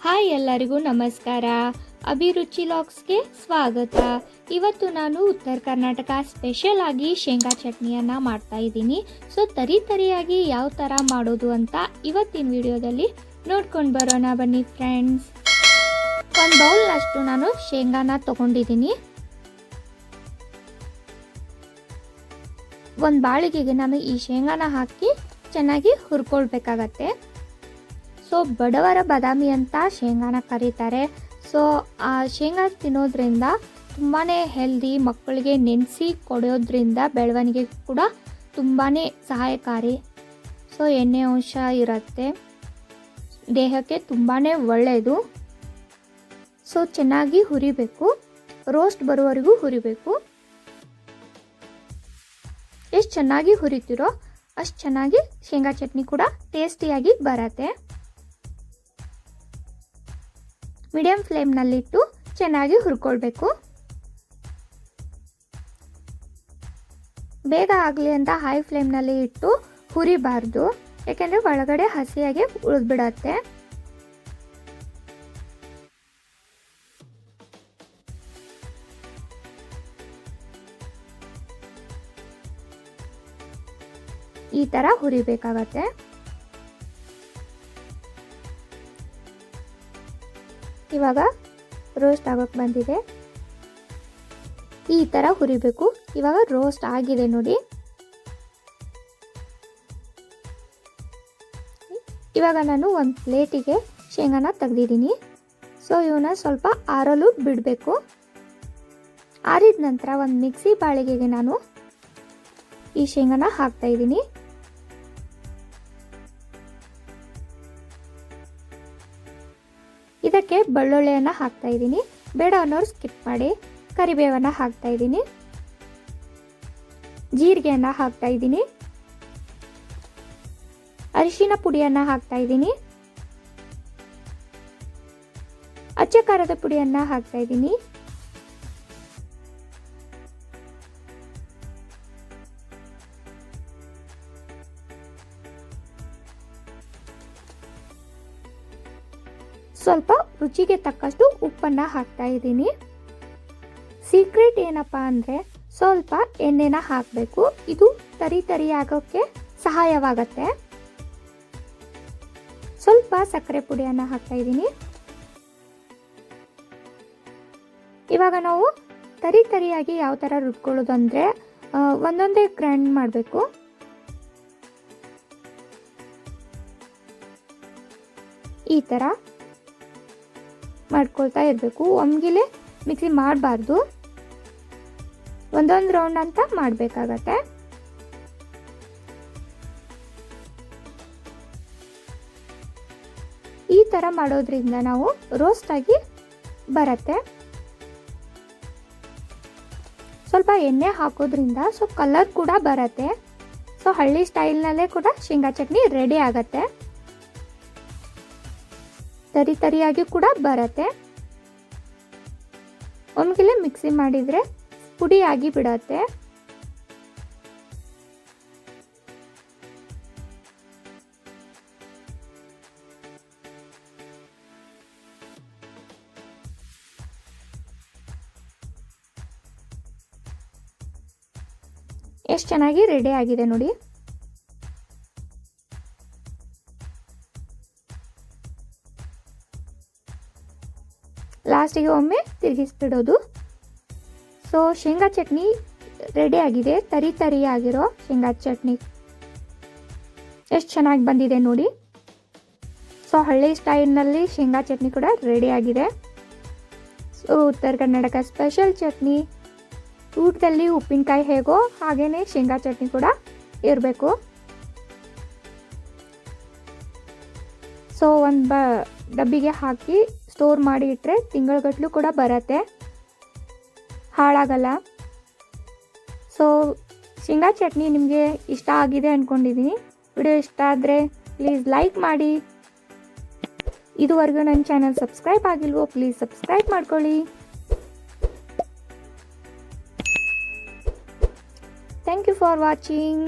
Hi ಎಲ್ಲರಿಗೂ ನಮಸ್ಕಾರ. ಅಭಿರುಚಿ ಲಾಕ್ಸ್ಗೆ ಸ್ವಾಗತ. ಇವತ್ತು ನಾನು ಉತ್ತರ ಕರ್ನಾಟಕ ಸ್ಪೆಷಲ್ ಆಗಿ ಶೇಂಗಾ ಚಟ್ನಿಯನ್ನು ಮಾಡ್ತಾ ಇದ್ದೀನಿ. ಸೊ, ತರಿ ತರಿಯಾಗಿ ಯಾವ ಥರ ಮಾಡೋದು ಅಂತ ಇವತ್ತಿನ ವಿಡಿಯೋದಲ್ಲಿ ನೋಡ್ಕೊಂಡು ಬರೋಣ ಬನ್ನಿ ಫ್ರೆಂಡ್ಸ್. ಒಂದು ಬೌಲ್ನಷ್ಟು ನಾನು ಶೇಂಗಾನ ತಗೊಂಡಿದ್ದೀನಿ. ಒಂದು ಬಾಳಿಗೆಗೆ ನಾನು ಈ ಶೇಂಗಾನ ಹಾಕಿ ಚೆನ್ನಾಗಿ ಹುರ್ಕೊಳ್ಬೇಕಾಗತ್ತೆ. ಸೊ ಬಡವರ ಬಾದಾಮಿ ಅಂತ ಶೇಂಗಾನ ಕರೀತಾರೆ. ಸೊ, ಆ ಶೇಂಗಾ ತಿನ್ನೋದ್ರಿಂದ ತುಂಬಾ ಹೆಲ್ದಿ ಮಕ್ಕಳಿಗೆ ನೆನೆಸಿ ಕೊಡೋದ್ರಿಂದ ಬೆಳವಣಿಗೆ ಕೂಡ ತುಂಬಾ ಸಹಾಯಕಾರಿ. ಸೊ, ಎಣ್ಣೆ ಅಂಶ ಇರುತ್ತೆ. ದೇಹಕ್ಕೆ ತುಂಬಾ ಒಳ್ಳೆಯದು ಸೊ, ಚೆನ್ನಾಗಿ ಹುರಿಬೇಕು. ರೋಸ್ಟ್ ಬರುವವರೆಗೂ ಹುರಿಬೇಕು. ಎಷ್ಟು ಚೆನ್ನಾಗಿ ಹುರಿತೀರೋ ಅಷ್ಟು ಚೆನ್ನಾಗಿ ಶೇಂಗಾ ಚಟ್ನಿ ಕೂಡ ಟೇಸ್ಟಿಯಾಗಿ ಬರತ್ತೆ. ಮೀಡಿಯಂ ಫ್ಲೇಮ್ನಲ್ಲಿಟ್ಟು ಚೆನ್ನಾಗಿ ಹುರ್ಕೊಳ್ಬೇಕು. ಬೇಗ ಆಗಲಿ ಅಂತ ಹೈ ಫ್ಲೇಮ್ನಲ್ಲಿ ಇಟ್ಟು ಹುರಿಬಾರ್ದು. ಯಾಕೆಂದರೆ ಒಳಗಡೆ ಹಸಿಯಾಗಿ ಉಳಿದ್ಬಿಡತ್ತೆ. ಈ ಥರ ಹುರಿಬೇಕಾಗತ್ತೆ. ಇವಾಗ ರೋಸ್ಟ್ ಆಗೋಕೆ ಬಂದಿದೆ. ಈ ಥರ ಹುರಿಬೇಕು. ಇವಾಗ ರೋಸ್ಟ್ ಆಗಿದೆ ನೋಡಿ. ಇವಾಗ ನಾನು ಒಂದು ಪ್ಲೇಟಿಗೆ ಶೇಂಗಾನ ತೆಗ್ದಿದ್ದೀನಿ. ಸೊ ಇವನ್ನ ಸ್ವಲ್ಪ ಆರಲು ಬಿಡಬೇಕು. ಆರಿದ ನಂತರ ಒಂದು ಮಿಕ್ಸಿ ಬಾಳಿಗೆಗೆ ನಾನು ಈ ಶೇಂಗಾನ ಹಾಕ್ತಾ ಇದಕ್ಕೆ ಬೆಳ್ಳುಳ್ಳಿಯನ್ನು ಹಾಕ್ತಾ ಇದ್ದೀನಿ. ಬೇಡ ಅನ್ನೋರು ಸ್ಕಿಪ್ ಮಾಡಿ ಕರಿಬೇವನ್ನು ಹಾಕ್ತಾ ಇದ್ದೀನಿ. ಜೀರಿಗೆಯನ್ನು ಹಾಕ್ತಾ ಇದ್ದೀನಿ. ಅರಿಶಿನ ಪುಡಿಯನ್ನು ಹಾಕ್ತಾ ಇದ್ದೀನಿ. ಅಚ್ಚ ಖಾರದ ಪುಡಿಯನ್ನು ಹಾಕ್ತಾ ಇದ್ದೀನಿ. ಸ್ವಲ್ಪ ರುಚಿಗೆ ತಕ್ಕಷ್ಟು ಉಪ್ಪನ್ನು ಹಾಕ್ತಾ ಇದ್ದೀನಿ. ಸೀಕ್ರೆಟ್ ಏನಪ್ಪ ಅಂದರೆ ಸ್ವಲ್ಪ ಎಣ್ಣೆನ ಹಾಕಬೇಕು. ಇದು ತರಿ ತರಿ ಆಗೋಕ್ಕೆ ಸಹಾಯವಾಗತ್ತೆ. ಸ್ವಲ್ಪ ಸಕ್ಕರೆ ಪುಡಿಯನ್ನು ಹಾಕ್ತಾ ಇದ್ದೀನಿ. ಇವಾಗ ನಾವು ತರಿ ತರಿಯಾಗಿ ಯಾವ ಥರ ರುಬ್ಕೊಳ್ಳೋದು ಅಂದರೆ ಒಂದೊಂದೇ ಗ್ರೈಂಡ್ ಮಾಡಬೇಕು. ಈ ಥರ ಮಾಡ್ಕೊಳ್ತಾ ಇರಬೇಕು. ಒಮ್ಗಿಲೆ ಮಿಕ್ಸಿ ಮಾಡಬಾರ್ದು. ಒಂದೊಂದು ರೌಂಡ್ ಅಂತ ಮಾಡಬೇಕಾಗತ್ತೆ. ಈ ಥರ ಮಾಡೋದ್ರಿಂದ ನಾವು ರೋಸ್ಟ್ ಆಗಿ ಬರತ್ತೆ. ಸ್ವಲ್ಪ ಎಣ್ಣೆ ಹಾಕೋದ್ರಿಂದ ಸೊ ಕಲರ್ ಕೂಡ ಬರತ್ತೆ. ಸೊ ಹಳ್ಳಿ ಸ್ಟೈಲ್ನಲ್ಲೇ ಕೂಡ ಶೇಂಗಾ ಚಟ್ನಿ ರೆಡಿ ಆಗತ್ತೆ. ತರಿ ತರಿಯಾಗಿ ಕೂಡ ಬರತ್ತೆ. ಒಮ್ಗಿಲೆ ಮಿಕ್ಸಿ ಮಾಡಿದರೆ ಪುಡಿಯಾಗಿ ಬಿಡತ್ತೆ. ಎಷ್ಟು ಚೆನ್ನಾಗಿ ರೆಡಿ ಆಗಿದೆ ನೋಡಿ. ಲಾಸ್ಟಿಗೆ ಒಮ್ಮೆ ತಿರುಗಿಸ್ಬಿಡೋದು. ಸೊ ಶೇಂಗಾ ಚಟ್ನಿ ರೆಡಿ ಆಗಿದೆ. ತರಿ ತರಿ ಆಗಿರೋ ಶೇಂಗಾ ಚಟ್ನಿ. ಎಷ್ಟು ಚೆನ್ನಾಗಿ ಬಂದಿದೆ ನೋಡಿ. ಸೊ ಹಳ್ಳಿ ಸ್ಟೈಲ್ನಲ್ಲಿ ಶೇಂಗಾ ಚಟ್ನಿ ಕೂಡ ರೆಡಿ ಆಗಿದೆ. ಸೊ ಉತ್ತರ ಕರ್ನಾಟಕ ಸ್ಪೆಷಲ್ ಚಟ್ನಿ. ಊಟದಲ್ಲಿ ಉಪ್ಪಿನಕಾಯಿ ಹೇಗೋ ಹಾಗೇನೆ ಶೇಂಗಾ ಚಟ್ನಿ ಕೂಡ ಇರಬೇಕು. ಸೊ ಒಂದು ಬ ಡಬ್ಬಿಗೆ ಹಾಕಿ ಸ್ಟೋರ್ ಮಾಡಿ ಇಟ್ಟರೆ ತಿಂಗಳಗಟ್ಟಲು ಕೂಡ ಬರತ್ತೆ. ಹಾಳಾಗಲ್ಲ. ಸೊ ಶೇಂಗಾ ಚಟ್ನಿ ನಿಮಗೆ ಇಷ್ಟ ಆಗಿದೆ ಅಂದ್ಕೊಂಡಿದ್ದೀನಿ ವಿಡಿಯೋ ಇಷ್ಟ ಆದರೆ ಪ್ಲೀಸ್ ಲೈಕ್ ಮಾಡಿ. ಇದುವರೆಗೂ ನನ್ನ ಚಾನಲ್ ಸಬ್ಸ್ಕ್ರೈಬ್ ಆಗಿಲ್ವೋ ಪ್ಲೀಸ್ ಸಬ್ಸ್ಕ್ರೈಬ್ ಮಾಡ್ಕೊಳ್ಳಿ. Thank you for watching